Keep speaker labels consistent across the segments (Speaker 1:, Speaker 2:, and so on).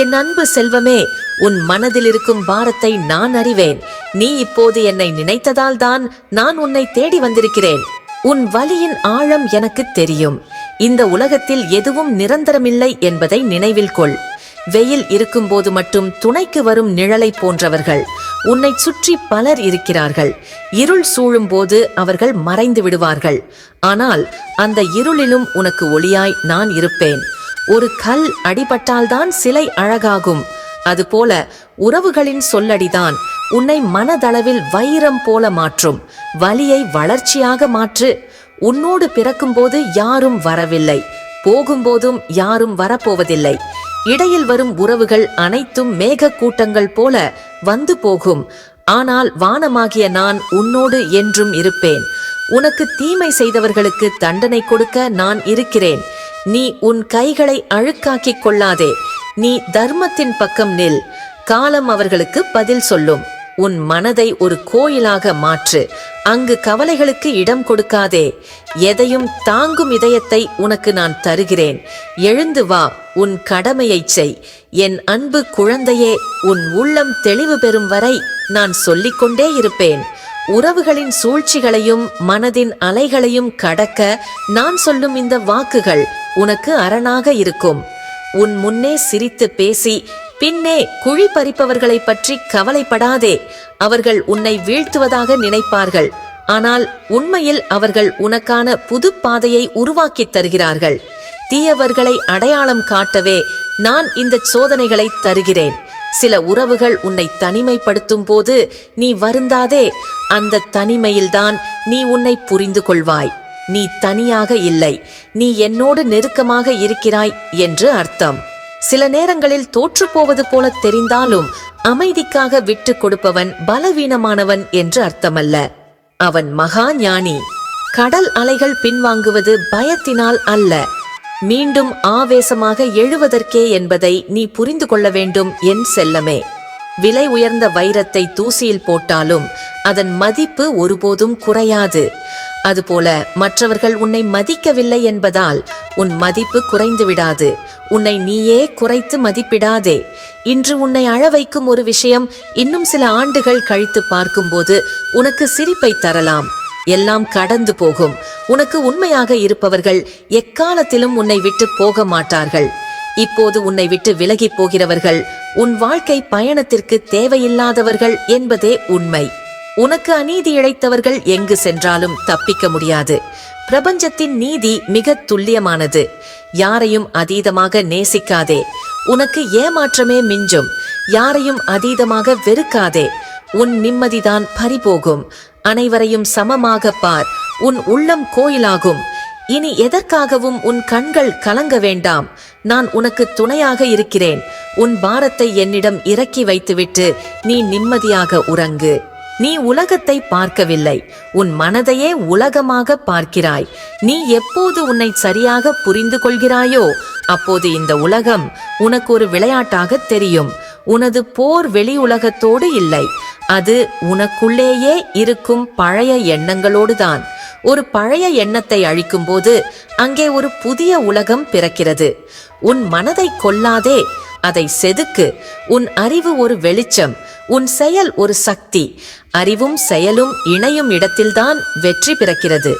Speaker 1: என் அன்பு செல்வமே உன் மனதில் இருக்கும் பாரத்தை நான் அறிவேன். நீ இப்போது என்னை நினைத்ததால் தான் நான் உன்னை தேடி வந்திருக்கிறேன். உன் வலியின் ஆழம் எனக்கு தெரியும். இந்த உலகத்தில் எதுவும் நிரந்தரமில்லை என்பதை நினைவில் கொள். வெயில் இருக்கும்போது மட்டும் துணைக்கு வரும் நிழலை போன்றவர்கள். உன்னை சுற்றி பலர் இருக்கிறார்கள். இருள் சூழும் போது அவர்கள் மறைந்து விடுவார்கள். ஆனால் அந்த இருளிலும் உனக்கு ஒளியாய் நான் இருப்பேன். ஒரு கல் அடிபட்டால்தான் சிலை அழகாகும். அதுபோல உறவுகளின் சொல்லடிதான் உன்னை மனதளவில் வைரம் போல மாற்றும். வலியை வளர்ச்சியாக மாற்று. உன்னோடு பிறக்கும்போது யாரும் வரவில்லை. போகும்போதும் யாரும் வரப்போவதில்லை. இடையில் வரும் உறவுகள் அனைத்தும் மேக கூட்டங்கள் போல வந்து போகும். ஆனால் வானமாகிய நான் உன்னோடு என்றும் இருப்பேன். உனக்கு தீமை செய்தவர்களுக்கு தண்டனை கொடுக்க நான் இருக்கிறேன். நீ உன் கைகளை அழுக்காக்கிக் கொள்ளாதே. நீ தர்மத்தின் பக்கம் நில். காலம் அவர்களுக்கு பதில் சொல்லும். உன் மனதை ஒரு கோயிலாக மாற்று. அங்கு கவலைகளுக்கு இடம் கொடுக்காதே. எதையும் தாங்கும் இதயத்தை உனக்கு நான் தருகிறேன். எழுந்து வா உன் கடமையைச் செய். என் அன்பு குழந்தையே உன் உள்ளம் தெளிவு பெறும் வரை நான் சொல்லிக்கொண்டே இருப்பேன். உறவுகளின் சூழ்ச்சிகளையும் மனதின் அலைகளையும் கடக்க நான் சொல்லும் இந்த வாக்குகள் உனக்கு அரணாக இருக்கும். உன் முன்னே சிரித்து பேசி பின்னே குழி பறிப்பவர்களைப் பற்றி கவலைப்படாதே. அவர்கள் உன்னை வீழ்த்துவதாக நினைப்பார்கள். ஆனால் உண்மையில் அவர்கள் உனக்கான புது பாதையை உருவாக்கித் தருகிறார்கள். தீயவர்களை அடையாளம் காட்டவே நான் இந்த சோதனைகளை தருகிறேன். சில உறவுகள் உன்னை தனிமைப்படுத்தும் போது நீ வருந்தாதே. அந்த தனிமையில்தான் நீ உன்னை புரிந்து கொள்வாய். நீ தனியாக இல்லை. நீ என்னோடு நெருக்கமாக இருக்கிறாய் என்று அர்த்தம். சில நேரங்களில் தோற்றுப்போவது போல தெரிந்தாலும் அமைதிக்காக விட்டு கொடுப்பவன் பலவீனமானவன் என்று அர்த்தமல்ல. அவன் மகா ஞானி கடல் அலைகள் பின்வாங்குவது பயத்தினால் அல்ல. மீண்டும் ஆவேசமாக எழுவதற்கே என்பதை நீ புரிந்து கொள்ள வேண்டும் என் செல்லமே. விலை உயர்ந்த வைரத்தை தூசியில் போட்டாலும் அதன் மதிப்பு ஒருபோதும் குறையாது. அதுபோல மற்றவர்கள் உன்னை மதிக்கவில்லை என்பதால் உன் மதிப்பு குறைந்து விடாது உன்னை நீயே குறைத்து மதிப்பிடாதே. இன்று உன்னை அழ வைக்கும் ஒரு விஷயம் இன்னும் சில ஆண்டுகள் கழித்து பார்க்கும்போது உனக்கு சிரிப்பை தரலாம். எல்லாம் கடந்து போகும். உனக்கு உண்மையாக இருப்பவர்கள் எக்காலத்திலும் உன்னை விட்டு போக மாட்டார்கள். இப்போது உன்னை விட்டு விலகி போகிறவர்கள் உன் வாழ்க்கை பயணத்திற்கு தேவையில்லாதவர்கள் என்பதே உண்மை. உனக்கு அநீதி இழைத்தவர்கள் எங்கு சென்றாலும் தப்பிக்க முடியாது. பிரபஞ்சத்தின் நீதி மிக துல்லியமானது. யாரையும் அதீதமாக நேசிக்காதே. உனக்கு ஏமாற்றமே மிஞ்சும். யாரையும் அதீதமாக வெறுக்காதே. உன் நிம்மதிதான் பறிபோகும். அனைவரையும் சமமாக பார். உன் உள்ளம் கோயிலாகும். இனி எதற்காகவும் உன் கண்கள் கலங்க வேண்டாம். நான் உனக்கு துணையாக இருக்கிறேன். உன் பாரத்தை என்னிடம் இறக்கி வைத்துவிட்டு நீ நிம்மதியாக உறங்கு. நீ உலகத்தை பார்க்கவில்லை. உன் மனதையே உலகமாக பார்க்கிறாய். நீ எப்போது உன்னை சரியாக புரிந்து கொள்கிறாயோ அப்போது இந்த உலகம் உனக்கு ஒரு விளையாட்டாக தெரியும். உனது போர் வெளி உலகத்தோடு இல்லை. அது உனக்குள்ளேயே இருக்கும் பழைய எண்ணங்களோடுதான். ஒரு பழைய எண்ணத்தை அழிக்கும்போது அங்கே ஒரு புதிய உலகம் பிறக்கிறது. உன் மனதை கொல்லாதே அதை செதுக்கு. உன் அறிவு ஒரு வெளிச்சம். உன் செயல் ஒரு சக்தி. அறிவும் செயலும் இணையும் இடத்தில்தான் வெற்றி பிறக்கிறது.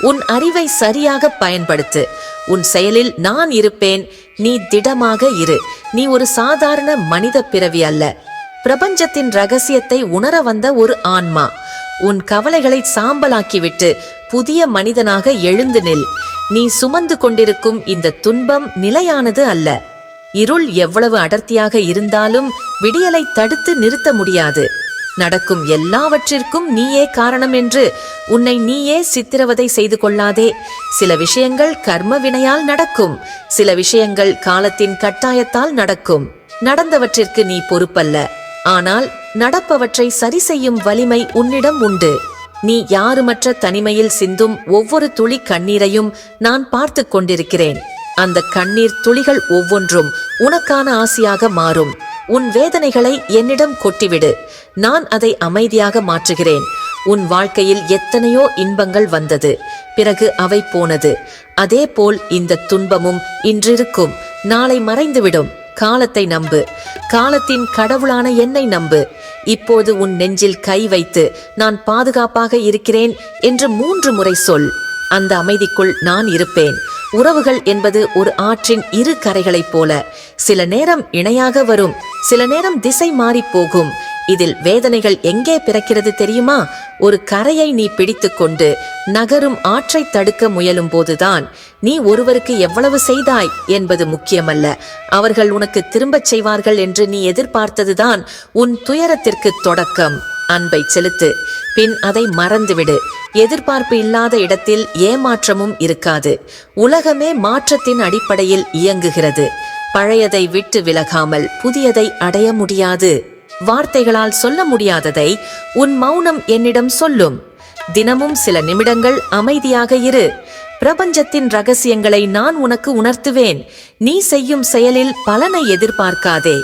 Speaker 1: உன் அறிவை சரியாக பயன்படுத்து. உன் செயலில் நான் இருப்பேன். நீ திடமாக இரு. நீ ஒரு சாதாரண மனித பிறவி அல்ல. பிரபஞ்சத்தின் ரகசியத்தை உணர வந்த ஒரு ஆன்மா. உன் கவலைகளை சாம்பலாக்கிவிட்டு புதிய மனிதனாக எழுந்து நில். நீ சுமந்து கொண்டிருக்கும் இந்த துன்பம் நிலையானது அல்ல. இருள் எவ்வளவு அடர்த்தியாக இருந்தாலும் விடியலை தடுத்து நிறுத்த முடியாது. நடக்கும் எல்லாவற்றிற்கும் நீயே காரணம் என்று உன்னை நீயே சித்திரவதை செய்து கொள்ளாதே. சில விஷயங்கள் கர்ம வினையால் நடக்கும். சில விஷயங்கள் காலத்தின் கட்டாயத்தால் நடக்கும். நடந்தவற்றிற்கு நீ பொறுப்பல்ல. ஆனால் நடப்பவற்றை சரி செய்யும் வலிமை உன்னிடம் உண்டு. நீ யாருமற்ற தனிமையில் சிந்தும் ஒவ்வொரு துளி கண்ணீரையும் நான் பார்த்து கொண்டிருக்கிறேன். அந்த கண்ணீர் துளிகள் ஒவ்வொன்றும் உனக்கான ஆசையாக மாறும். உன் வேதனைகளை என்னிடம் கொட்டிவிடு. நான் அதை அமைதியாக மாற்றுகிறேன். உன் வாழ்க்கையில் எத்தனையோ இன்பங்கள் வந்தது. பிறகு அவை போனது. அதே போல் இந்த துன்பமும் இன்றிருக்கும். நாளை மறைந்துவிடும். காலத்தை நம்பு. காலத்தின் கடவுளான என்னை நம்பு. இப்போது உன் நெஞ்சில் கை வைத்து நான் பாதுகாப்பாக இருக்கிறேன் என்று மூன்று முறை சொல். அந்த அமைதிக்குள் நான் இருப்பேன். உறவுகள் என்பது ஒரு ஆற்றின் இரு கரைகளைப் போல. சில நேரம் இணையாக வரும் சில நேரம் திசை மாறிப் போகும். இதில் வேதனைகள் எங்கே பிறக்கிறது தெரியுமா? ஒரு கரையை நீ பிடித்துக்கொண்டு நகரும் ஆற்றை தடுக்க முயலும் போதுதான். நீ ஒருவருக்கு எவ்வளவு செய்தாய் என்பது முக்கியமல்ல. அவர்கள் உனக்கு திரும்பச் செய்வார்கள் என்று நீ எதிர்பார்த்ததுதான் உன் துயரத்திற்கு தொடக்கம். அன்பை செலுத்து. பின் அதை மறந்துவிடு. எதிர்பார்ப்பு இல்லாத இடத்தில் ஏமாற்றமும் இருக்காது. உலகமே மாற்றத்தின் அடிப்படையில் இயங்குகிறது. பழையதை விட்டு விலகாமல் புதியதை அடைய முடியாது. வார்த்தைகளால் சொல்ல முடியாததை உன் மௌனம் என்னிடம் சொல்லும். தினமும் சில நிமிடங்கள் அமைதியாக இரு. பிரபஞ்சத்தின் ரகசியங்களை நான் உனக்கு உணர்த்துவேன். நீ செய்யும் செயலில் பலனை எதிர்பார்க்காதே.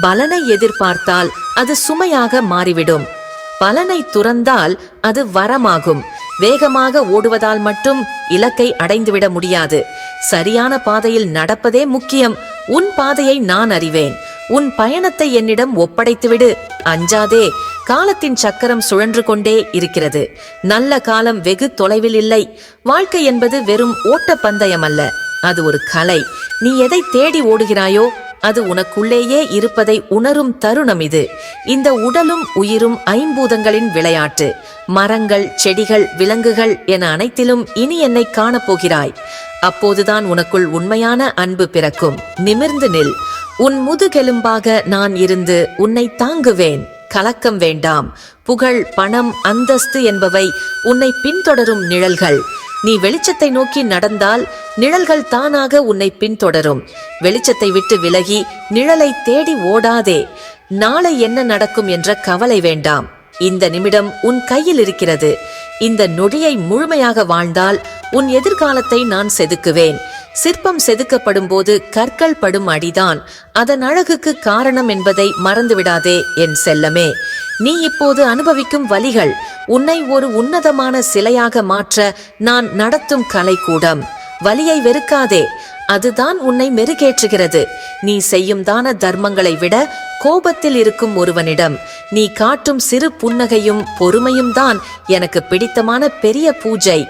Speaker 1: பலனை எதிர்பார்த்தால் அது சுமையாக மாறிவிடும். பலனை துறந்தால் அது வரமாகும். வேகமாக ஓடுவதால் மட்டும் இலக்கை அடைந்துவிட முடியாது. சரியான பாதையில் நடப்பதே முக்கியம். உன் பாதையை நான் அறிவேன். உன் பயணத்தை என்னிடம் ஒப்படைத்துவிடு. அஞ்சாதே காலத்தின் சக்கரம் சுழன்று கொண்டே இருக்கிறது. நல்ல காலம் வெகு தொலைவில் இல்லை. வாழ்க்கை என்பது வெறும் ஓட்ட பந்தயம் அல்ல அது ஒரு கலை. நீ எதை தேடி ஓடுகிறாயோ அது உனக்குள்ளேயே இருப்பதை உணரும் தருணம் இது. இந்த உடலும் உயிரும் ஐம்பூதங்களின் விளையாட்டு. மரங்கள் செடிகள் விலங்குகள் என அனைத்திலும் இனி என்னை காணப்போகிறாய். அப்போதுதான் உனக்குள் உண்மையான அன்பு பிறக்கும். நிமிர்ந்து நில். உன் முதுகெலும்பாக நான் இருந்து உன்னை தாங்குவேன். கலக்கம் வேண்டாம். புகழ் பணம் அந்தஸ்து என்பவை உன்னை பின்தொடரும் நிழல்கள். நீ வெளிச்சத்தை நோக்கி நடந்தால் நிழல்கள் தானாக உன்னை பின்தொடரும். வெளிச்சத்தை விட்டு விலகி நிழலை தேடி ஓடாதே. நாளை என்ன நடக்கும் என்ற கவலை வேண்டாம். இந்த நிமிடம் உன் கையில் இருக்கிறது. இந்த நொடியை முழுமையாக வாழ்ந்தால் உன் எதிர்காலத்தை நான் செதுக்குவேன். சிற்பம் செதுக்கப்படும் போது கற்கள் படும் அடிதான். அதன் அழகுக்கு காரணம் என்பதை மறந்துவிடாதே என் செல்லமே. நீ இப்போது அனுபவிக்கும் வலிகள் உன்னை ஒரு உன்னதமான சிலையாக மாற்ற நான் நடத்தும் கலைக்கூடம். வலியை வெறுக்காதே. அதுதான் உன்னை மெருகேற்றுகிறது. நீ செய்யும் தான தர்மங்களை விட கோபத்தில் இருக்கும் ஒருவனிடம் நீ காட்டும் சிறு புன்னகையும் பொறுமையும் தான் எனக்கு பிடித்தமான பெரிய பூஜை.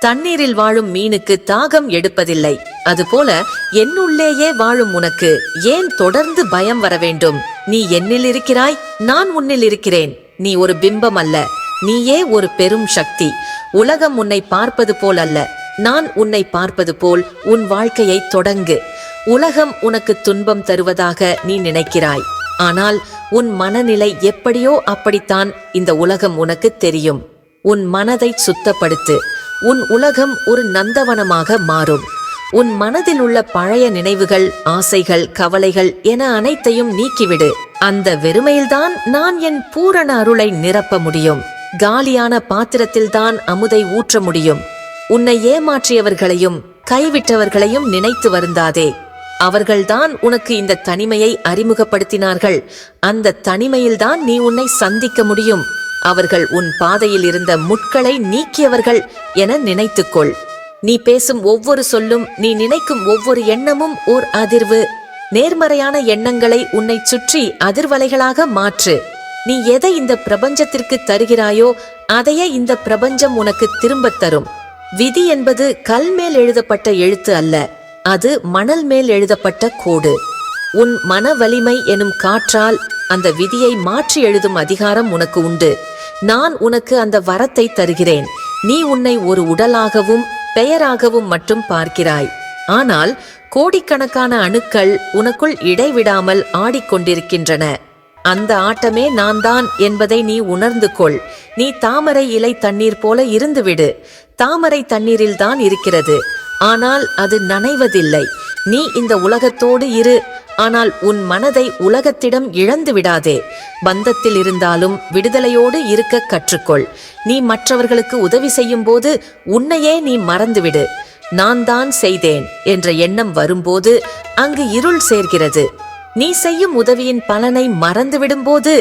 Speaker 1: தண்ணீரில் வாழும் மீனுக்கு தாகம் எடுப்பதில்லை. அதுபோல என்னுள்ளேயே வாழும் உனக்கு ஏன் தொடர்ந்து பயம் வர வேண்டும்? நீ என்னில் இருக்கிறாய்? நான் உன்னில் இருக்கிறேன். நீ ஒரு பிம்பம் அல்ல. நீயே ஒரு பெரும் சக்தி. உலகம் உன்னை பார்ப்பது போல் அல்ல. நான் உன்னை பார்ப்பது போல் உன் வாழ்க்கையை தொடங்கு. உலகம் உனக்கு துன்பம் தருவதாக நீ நினைக்கிறாய். ஆனால் உன் மனநிலை எப்படியோ அப்படித்தான் இந்த உலகம் உனக்கு தெரியும். உன் மனதை சுத்தப்படுத்து. உன் உலகம் ஒரு நந்தவனமாக மாறும். உன் மனதில் உள்ள பழைய நினைவுகள் ஆசைகள் கவலைகள் என அனைத்தையும் நீக்கிவிடு. அந்த வெறுமையில்தான் நான் என் பூரண அருளை நிரப்ப முடியும். காலியான பாத்திரத்தில்தான் அமுதை ஊற்ற முடியும். உன்னை ஏமாற்றியவர்களையும் கைவிட்டவர்களையும் நினைத்து வருந்தாதே. அவர்கள்தான் உனக்கு இந்த தனிமையை அறிமுகப்படுத்தினார்கள். அந்த தனிமையில்தான் நீ உன்னை சந்திக்க முடியும். அவர்கள் உன் பாதையில் இருந்த முட்களை நீக்கியவர்கள் என நினைத்துக்கொள். நீ பேசும் ஒவ்வொரு சொல்லும் நீ நினைக்கும் ஒவ்வொரு எண்ணமும் ஓர் அதிர்வு. நேர்மறையான எண்ணங்களை உன்னை சுற்றி அதிர்வலைகளாக மாற்று. நீ எதை இந்த பிரபஞ்சத்திற்கு தருகிறாயோ அதையே இந்த பிரபஞ்சம் உனக்கு திரும்பத் தரும். விதி என்பது கல் மேல் எழுதப்பட்ட எழுத்து அல்ல. அது மணல் மேல் எழுதப்பட்ட கோடு. உன் மன வலிமை எனும் காற்றால் அந்த விதியை மாற்றி எழுதும் அதிகாரம் உனக்கு உண்டு. நான் உனக்கு அந்த வரத்தை தருகிறேன். நீ உன்னை ஒரு உடலாகவும் பெயராகவும் மட்டும் பார்க்கிறாய். ஆனால் கோடிக்கணக்கான அணுக்கள் உனக்குள் இடைவிடாமல் ஆடிக்கொண்டிருக்கின்றன. அந்த ஆட்டமே நான் தான் என்பதை நீ உணர்ந்து கொள். நீ தாமரை இலை தண்ணீர் போல இருந்துவிடு. தாமரை தண்ணீரில் தான் இருக்கிறது. ஆனால் அது நனைவதில்லை. நீ இந்த உலகத்தோடு இரு. ஆனால் உன் மனதை உலகத்திடம் இழந்து விடாதே. பந்தத்தில் இருந்தாலும் விடுதலையோடு இருக்க கற்றுக்கொள். நீ மற்றவர்களுக்கு உதவி செய்யும் போது உன்னையே நீ மறந்துவிடு. நான் தான் செய்தேன் என்ற எண்ணம் வரும்போது அங்கு இருள் சேர்கிறது. நீ செய்யும் உதவியின் பலனை மறந்துவிடும்போது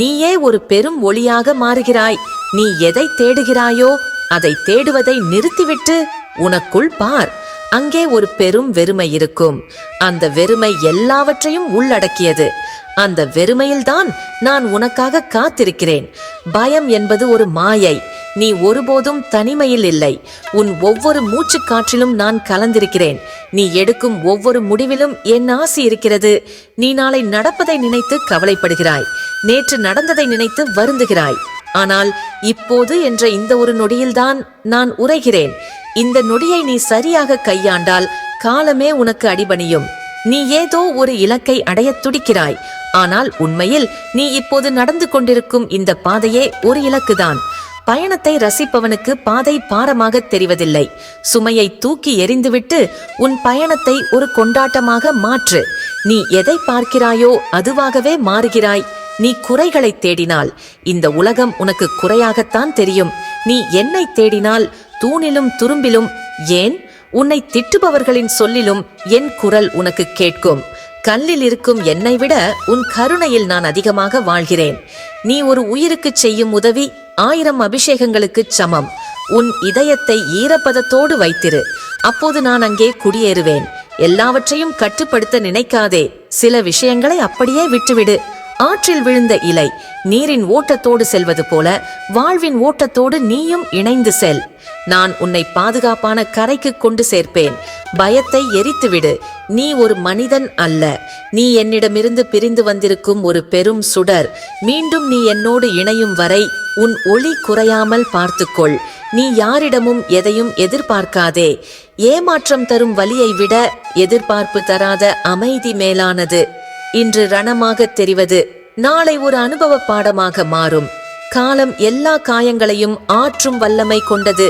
Speaker 1: நீயே ஒரு பெரும் ஒளியாக மாறுகிறாய். நீ எதை தேடுகிறாயோ அதை தேடுவதை நிறுத்திவிட்டு உனக்குள் பார். அங்கே ஒரு பெரும் வெறுமை இருக்கும். அந்த வெறுமை எல்லாவற்றையும் உள்ளடக்கியது. அந்த வெறுமையில்தான் நான் உனக்காக காத்திருக்கிறேன். பயம் என்பது ஒரு மாயை. நீ ஒருபோதும் தனிமையில் இல்லை. உன் ஒவ்வொரு மூச்சு காற்றிலும் நான் கலந்திருக்கிறேன். நீ எடுக்கும் ஒவ்வொரு முடிவிலும் என் ஆசி இருக்கிறது. நீ நாளை நடப்பதை நினைத்து கவலைப்படுகிறாய். நேற்று நடந்ததை நினைத்து வருந்துகிறாய். ஆனால் இப்போது என்ற இந்த ஒரு நொடியில்தான் நான் உரைகிறேன். இந்த நொடியை நீ சரியாக கையாண்டால் காலமே உனக்கு அடிபணியும். நீ ஏதோ ஒரு இலக்கை அடையத் துடிக்கிறாய். ஆனால் உண்மையில் நீ இப்போது நடந்து கொண்டிருக்கும் இந்த பாதையே ஒரு இலக்குதான். பயணத்தை ரசிப்பவனுக்கு பாதை பாரமாக தெரிவதில்லை. சுமையை தூக்கி எறிந்துவிட்டு உன் பயணத்தை ஒரு கொண்டாட்டமாக மாற்று. நீ எதை பார்க்கிறாயோ அதுவாகவே மாறுகிறாய். நீ குறைகளை தேடினால். இந்த உலகம் உனக்கு குறையாகத்தான் தெரியும். நீ என்னை தேடினால் தூணிலும் துரும்பிலும் ஏன்? உன்னை திட்டுபவர்களின் சொல்லிலும் என் குரல் உனக்கு கேட்கும். கல்லில் இருக்கும் என்னை விட உன் கருணையில் நான் அதிகமாக வாழ்கிறேன். நீ ஒரு உயிருக்கு செய்யும் உதவி ஆயிரம் அபிஷேகங்களுக்குச் சமம். உன் இதயத்தை ஈரப்பதத்தோடு வைத்திரு. அப்போது நான் அங்கே குடியேறுவேன். எல்லாவற்றையும் கட்டுப்படுத்த நினைக்காதே. சில விஷயங்களை அப்படியே விட்டுவிடு. ஆற்றில் விழுந்த இலை நீரின் ஓட்டத்தோடு செல்வது போல வாழ்வின் ஓட்டத்தோடு நீயும் இணைந்து செல். நான் உன்னை பாதுகாப்பான கரைக்கு கொண்டு சேர்ப்பேன். பயத்தை எரித்துவிடு. நீ ஒரு மனிதன் அல்ல. நீ என்னிடமிருந்து பிரிந்து வந்திருக்கும் ஒரு பெரும் சுடர். மீண்டும் நீ என்னோடு இணையும் வரை உன் ஒளி குறையாமல் பார்த்துக்கொள். நீ யாரிடமும் எதையும் எதிர்பார்க்காதே. ஏமாற்றம் தரும் வலியை விட எதிர்பார்ப்பு தராத அமைதி மேலானது. இன்று ரணமாக தெரிவது நாளை ஒரு அனுபவ பாடமாக மாறும். காலம் எல்லா காயங்களையும் ஆற்றும் வல்லமை கொண்டது.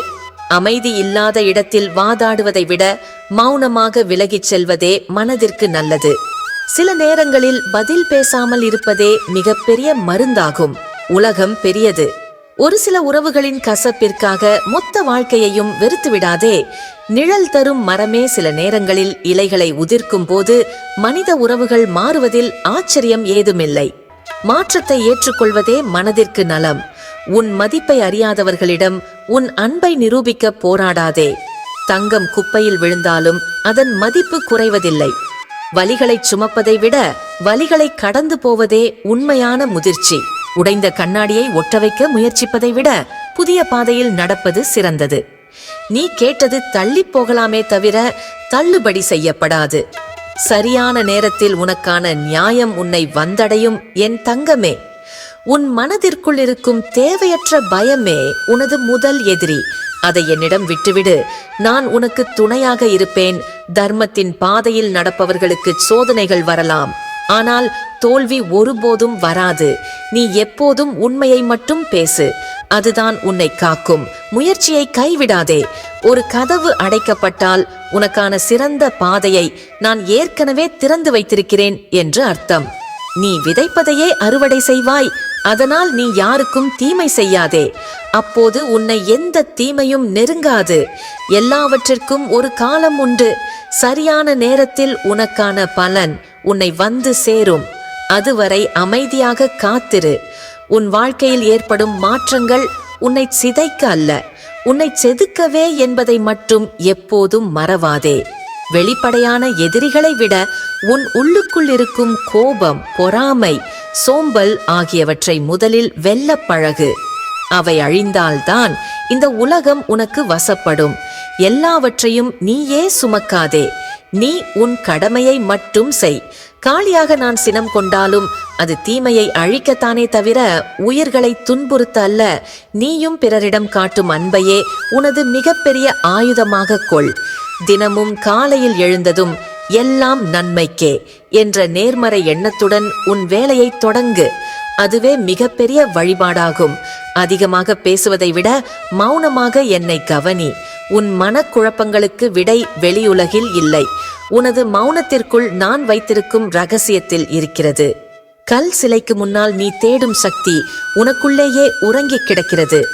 Speaker 1: அமைதி இல்லாத இடத்தில் வாதாடுவதை விட மௌனமாக விலகிச் செல்வதே மனதிற்கு நல்லது. சில நேரங்களில் பதில் பேசாமல் இருப்பதே மிகப்பெரிய மருந்தாகும். உலகம் பெரியது. ஒரு சில உறவுகளின் கசப்பிற்காக மொத்த வாழ்க்கையையும் வெறுத்து விடாதே நிழல் தரும் மரமே சில நேரங்களில் இலைகளை உதிர்க்கும் போது மனித உறவுகள் மாறுவதில் ஆச்சரியம் ஏதுமில்லை. மாற்றத்தை ஏற்றுக்கொள்வதே மனதிற்கு நலம். உன் மதிப்பை அறியாதவர்களிடம் உன் அன்பை நிரூபிக்க போராடாதே. தங்கம் குப்பையில் விழுந்தாலும் அதன் மதிப்பு குறைவதில்லை. வலிகளைச் சுமப்பதை விட வலிகளை கடந்து போவதே உண்மையான முதிர்ச்சி. உடைந்த கண்ணாடியை ஒட்ட வைக்க முயற்சிப்பதை விட புதிய பாதையில் நடப்பது சிறந்தது. நீ கேட்டது தள்ளிப் போகலாமே தவிர தள்ளுபடி செய்யப்படாது. சரியான நேரத்தில் உனக்கான நியாயம் உன்னை வந்தடையும் என் தங்கமே. உன் மனதிற்குள் இருக்கும் தேவையற்ற பயமே உனது முதல் எதிரி. அதை என்னிடம் விட்டுவிடு. நான் உனக்கு துணையாக இருப்பேன். தர்மத்தின் பாதையில் நடப்பவர்களுக்கு சோதனைகள் வரலாம். ஆனால் தோல்வி ஒருபோதும் வராது. நீ எப்போதும் உண்மையை மட்டும் பேசு. அதுதான் உன்னை காக்கும். முயற்சியை கைவிடாதே. ஒரு கதவு அடைக்கப்பட்டால் உனக்கான சிறந்த பாதையை நான் ஏற்கனவே திறந்து வைத்திருக்கிறேன் என்று அர்த்தம். நீ விதைப்பதையே அறுவடை செய்வாய். அதனால் நீ யாருக்கும் தீமை செய்யாதே. அப்போது உன்னை எந்த தீமையும் நெருங்காது. எல்லாவற்றிற்கும் ஒரு காலம் உண்டு. சரியான நேரத்தில் உனக்கான பலன் உன்னை வந்து சேரும். அதுவரை அமைதியாக காத்திரு. உன் வாழ்க்கையில் ஏற்படும் மாற்றங்கள் உன்னை சிதைக்க அல்ல. உன்னை செதுக்கவே என்பதை மட்டும் எப்போதும் மறவாதே. வெளிப்படையான எதிரிகளை விட உன் உள்ளுக்குள் இருக்கும் கோபம் பொறாமை சோம்பல் ஆகியவற்றை முதலில் வெல்ல பழகு. அவை அழிந்தால்தான் இந்த உலகம் உனக்கு வசப்படும். எல்லாவற்றையும் நீயே சுமக்காதே. நீ உன் கடமையை மட்டும் செய். காளியாக நான் சினம் கொண்டாலும் அது தீமையை அழிக்கத்தானே தவிர உயிர்களை துன்புறுத்த அல்ல. நீயும் பிறரிடம் காட்டும் அன்பையே உனது மிகப்பெரிய ஆயுதமாக கொள். தினமும் காலையில் எழுந்ததும் எல்லாம் நன்மைக்கே என்ற நேர்மறை எண்ணத்துடன் உன் வேலையை தொடங்கு. அதுவே மிகப்பெரிய வழிபாடாகும். அதிகமாக பேசுவதை விட மௌனமாக என்னை கவனி. உன் மனக்குழப்பங்களுக்கு விடை வெளியுலகில் இல்லை. உனது மௌனத்திற்குள் நான் வைத்திருக்கும் ரகசியத்தில் இருக்கிறது. கல் சிலைக்கு முன்னால் நீ தேடும் சக்தி உனக்குள்ளேயே உறங்கிக் கிடக்கிறது.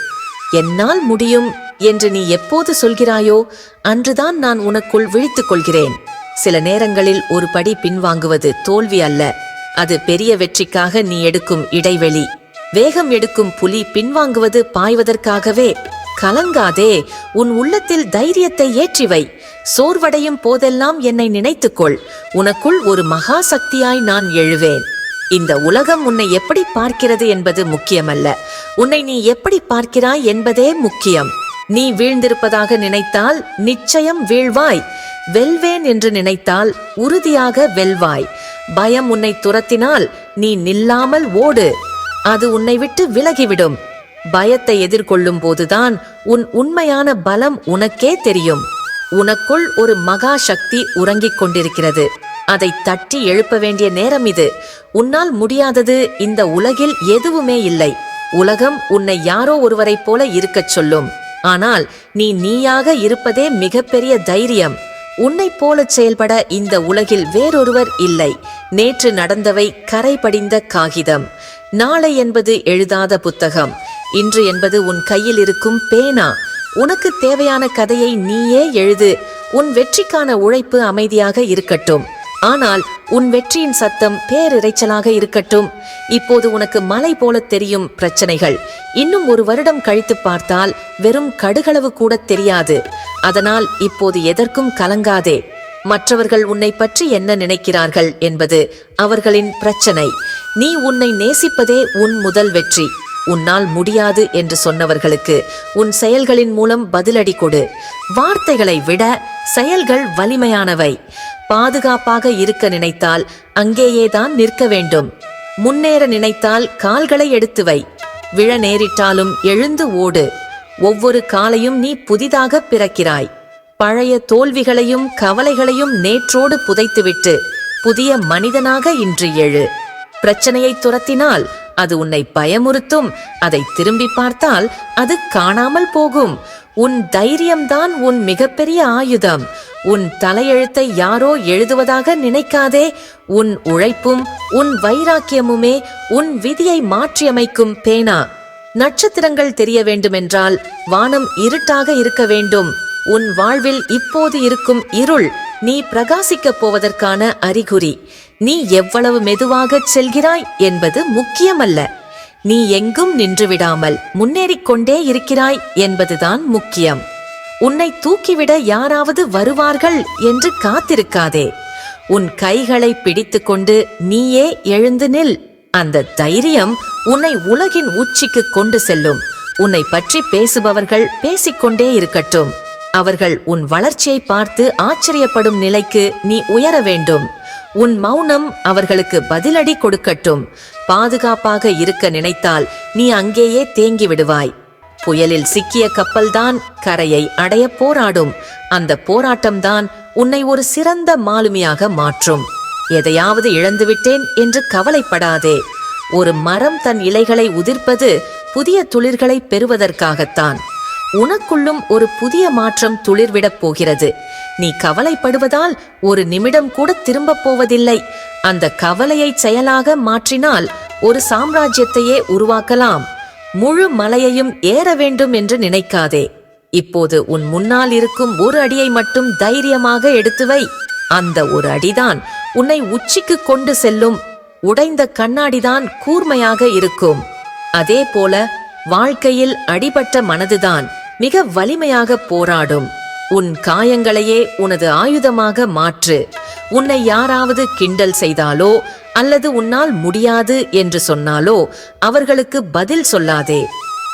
Speaker 1: என்னால் முடியும் என்று நீ எப்போது சொல்கிறாயோ அன்றுதான் நான் உனக்குள் விழித்துக் கொள்கிறேன். சில நேரங்களில் ஒரு படி பின்வாங்குவது தோல்வி அல்ல. அது பெரிய வெற்றிக்காக நீ எடுக்கும் இடைவெளி. வேகம் எடுக்கும் புலி பின்வாங்குவது பாய்வதற்காகவே. கலங்காதே உன் உள்ளத்தில் தைரியத்தை ஏற்றி வை சோர்வடையும் போதெல்லாம் என்னை நினைத்துக்கொள். உனக்குள் ஒரு மகா சக்தியாய் நான் எழுவேன். இந்த உலகம் உன்னை எப்படி பார்க்கிறது என்பது முக்கியமல்ல. உன்னை நீ எப்படி பார்க்கிறாய் என்பதே முக்கியம். நீ வீழ்ந்திருப்பதாக நினைத்தால் நிச்சயம் வீழ்வாய். வெல்வேன் என்று நினைத்தால் உறுதியாக வெல்வாய். பயம் உன்னை துரத்தினால் நீ நில்லாமல் ஓடு. அது உன்னை விட்டு விலகிவிடும். பயத்தை எதிர்கொள்ளும் போதுதான் உன் உண்மையான பலம் உனக்கே தெரியும். உனக்குள் ஒரு மகா சக்தி உறங்கிக் கொண்டிருக்கிறது. அதை தட்டி எழுப்ப வேண்டிய நேரம் இது. உன்னால் முடியாதது இந்த உலகில் எதுவுமே இல்லை. உலகம் உன்னை யாரோ ஒருவரைப் போல இருக்கச் சொல்லும். ஆனால் நீ நீயாக இருப்பதே மிகப்பெரிய தைரியம். உன்னைப் போல செயல்பட இந்த உலகில் வேறொருவர் இல்லை. நேற்று நடந்தவை கரை படிந்த காகிதம். நாளை என்பது எழுதாத புத்தகம். இன்று என்பது உன் கையில் இருக்கும் பேனா. உனக்கு தேவையான கதையை நீயே எழுது. உன் வெற்றிக்கான உழைப்பு அமைதியாக இருக்கட்டும். ஆனால் உன் வெற்றியின் சத்தம் பேரிரைச்சலாக இருக்கட்டும். இப்போது உனக்கு மலை போல தெரியும் பிரச்சனைகள். இன்னும் ஒரு வருடம் கழித்து பார்த்தால் வெறும் கடுகளவு கூட தெரியாது. அதனால் இப்போது எதற்கும் கலங்காதே. மற்றவர்கள் உன்னை பற்றி என்ன நினைக்கிறார்கள் என்பது அவர்களின் பிரச்சனை. நீ உன்னை நேசிப்பதே உன் முதல் வெற்றி. உன்னால் முடியாது என்று சொன்னவர்களுக்கு உன் செயல்களின் மூலம் பதிலடி கொடு. வார்த்தைகளை விட செயல்கள் வலிமையானவை. பாதுகாப்பாக இருக்க நினைத்தால் அங்கேயேதான் நிற்க வேண்டும். முன்னேற நினைத்தால் கால்களை எடுத்து வை. விழ நேரிட்டாலும் எழுந்து ஓடு. ஒவ்வொரு காலையும் நீ புதிதாக பிறக்கிறாய். பழைய தோல்விகளையும் கவலைகளையும் நேற்றோடு புதைத்துவிட்டு புதிய மனிதனாக இன்று எழு பிரச்சனையை துரத்தினால் அது உன்னை பயமுறுத்தும். அதை திரும்பி பார்த்தால் அது காணாமல் போகும். உன் தைரியம்தான் உன் மிகப்பெரிய ஆயுதம். உன் தலையெழுத்தை யாரோ எழுதுவதாக நினைக்காதே. உன் உழைப்பும் உன் வைராக்கியமுமே உன் விதியை மாற்றியமைக்கும் பேனா. நட்சத்திரங்கள் தெரிய வேண்டுமென்றால் வானம் இருட்டாக இருக்க வேண்டும். உன் வாழ்வில் இப்போது இருக்கும் இருள் நீ பிரகாசிக்கப் போவதற்கான அறிகுறி. நீ எவ்வளவு மெதுவாகச் செல்கிறாய் என்பது முக்கியமல்ல. நீ எங்கும் நின்று விடாமல் முன்னேறிக் கொண்டே இருக்கிறாய் என்பதுதான் முக்கியம். உன்னை தூக்கிவிட யாராவது வருவார்கள் என்று காத்திருக்காதே. உன் கைகளை பிடித்துக்கொண்டு நீயே எழுந்து நில். அந்த தைரியம் உன்னை உலகின் உச்சிக்கு கொண்டு செல்லும். உன்னை பற்றி பேசுபவர்கள் பேசிக்கொண்டே இருக்கட்டும். அவர்கள் உன் வளர்ச்சியை பார்த்து ஆச்சரியப்படும் நிலைக்கு நீ உயர வேண்டும். உன் மௌனம் அவர்களுக்கு பதிலடி கொடுக்கட்டும். பாதுகாப்பாக இருக்க நினைத்தால் நீ அங்கேயே தேங்கி விடுவாய். புயலில் சிக்கிய கப்பல்தான் கரையை அடைய போராடும். அந்த போராட்டம்தான் உன்னை ஒரு சிறந்த மாலுமியாக மாற்றும். எதையாவது இழந்துவிட்டேன் என்று கவலைப்படாதே. ஒரு மரம் தன் இலைகளை உதிர்ப்பது புதிய துளிர்களை பெறுவதற்காகத்தான். உனக்குள்ளும் ஒரு புதிய மாற்றம் துளிர்விடப் போகிறது. நீ கவலைப்படுவதால் ஒரு நிமிடம் கூட திரும்பப் போவதில்லை. அந்த கவலையை செயலாக மாற்றினால் ஒரு சாம்ராஜ்யத்தையே உருவாக்கலாம். முழு மலையையும் ஏற வேண்டும் என்று நினைக்காதே. இப்போது உன் முன்னால் இருக்கும் ஒரு அடியை மட்டும் தைரியமாக எடுத்து வை. அந்த ஒரு அடிதான் உன்னை உச்சிக்கு கொண்டு செல்லும். உடைந்த கண்ணாடிதான் கூர்மையாக இருக்கும். அதே போல வாழ்க்கையில் அடிபட்ட மனதுதான். மிக வலிமையாக போராடும். உன் காயங்களையே உனது ஆயுதமாக மாற்று. உன்னை யாராவது கிண்டல் செய்தாலோ அல்லது உன்னால் முடியாது என்று சொன்னாலோ அவர்களுக்கு பதில் சொல்லாதே.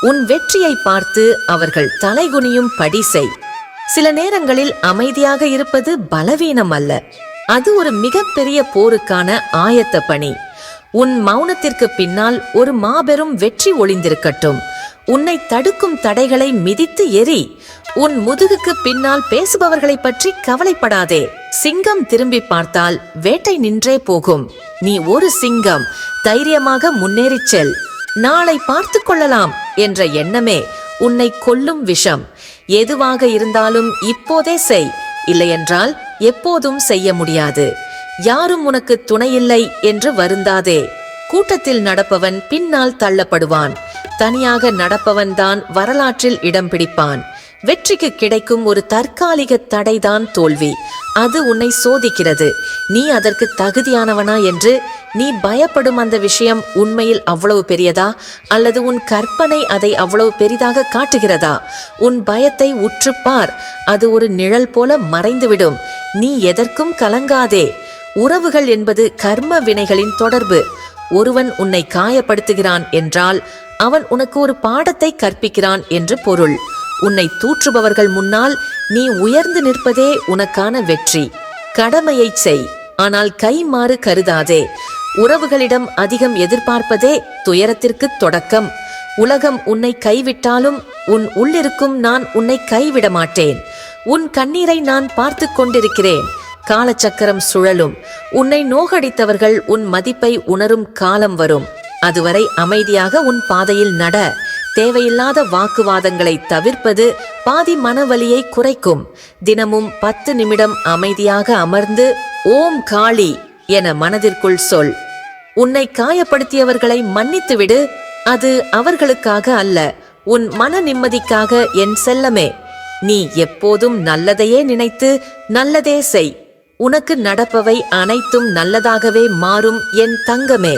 Speaker 1: உன் வெற்றியை பார்த்து அவர்கள் தலைகுனியும் படி செய். சில நேரங்களில் அமைதியாக இருப்பது பலவீனம் அல்ல. அது ஒரு மிகப்பெரிய போருக்கான ஆயத்த பணி. உன் மௌனத்திற்கு பின்னால் ஒரு மாபெரும் வெற்றி ஒளிந்திருக்கட்டும். உன்னை தடுக்கும் தடைகளை மிதித்து எரி உன் முதுகுக்கு பின்னால் பேசுபவர்களைப் பற்றி கவலைப்படாதே. சிங்கம் திரும்பி பார்த்தால் வேட்டை நின்றே போகும். நீ ஒரு சிங்கம் தைரியமாக முன்னேறிச் செல். நாளை பார்த்து கொள்ளலாம் என்ற எண்ணமே உன்னை கொல்லும் விஷம். எதுவாக இருந்தாலும் இப்போதே செய். இல்லையென்றால் எப்போதும் செய்ய முடியாது. யாரும் உனக்கு துணையில்லை என்று வருந்தாதே. கூட்டத்தில் நடப்பவன் பின்னால் தள்ளப்படுவான். தனியாக நடப்பவன்தான் வரலாற்றில் இடம் பிடிப்பான். வெற்றிக்கு கிடைக்கும் ஒரு தற்காலிக தடைதான் தோல்வி. அது உன்னை சோதிக்கிறது. நீ அதற்கு தகுதியானவனா என்று நீ பயப்படும் அந்த விஷயம் உண்மையில் அவ்வளவு பெரியதா? அல்லது உன் கற்பனை அதை அவ்வளவு பெரிதாக காட்டுகிறதா? உன் பயத்தை உற்றுப்பார் அது ஒரு நிழல் போல மறைந்துவிடும். நீ எதற்கும் கலங்காதே. உறவுகள் என்பது கர்ம வினைகளின் தொடர்பு. ஒருவன் உன்னை காயப்படுத்துகிறான் என்றால் அவன் உனக்கு ஒரு பாடத்தை கற்பிக்கிறான் என்று பொருள். உன்னை தூற்றுபவர்கள் முன்னால் நீ உயர்ந்து நிற்பதே உனக்கான வெற்றி. கடமையை செய். ஆனால் கைமாறு கருதாதே. உறவுகளிடம் அதிகம் எதிர்பார்ப்பதே துயரத்திற்கு தொடக்கம். உலகம் உன்னை கைவிட்டாலும் உன் உள்ளிருக்கும் நான் உன்னை கைவிட மாட்டேன் உன் கண்ணீரை நான் பார்த்து கொண்டிருக்கிறேன். காலச்சக்கரம் சுழலும். உன்னை நோகடித்தவர்கள் உன் மதிப்பை உணரும் காலம் வரும். அதுவரை அமைதியாக உன் பாதையில் நட. தேவையில்லாத வாக்குவாதங்களை தவிர்ப்பது பாதி மனவலியை குறைக்கும். தினமும் பத்து நிமிடம் அமைதியாக அமர்ந்து ஓம் காளி என மனதிற்குள் சொல். உன்னை காயப்படுத்தியவர்களை மன்னித்துவிடு. அது அவர்களுக்காக அல்ல உன் மன நிம்மதிக்காக என் செல்லமே. நீ எப்போதும் நல்லதையே நினைத்து நல்லதே செய். உனக்கு நடப்பவை அனைத்தும் நல்லதாகவே மாறும் என் தங்கமே.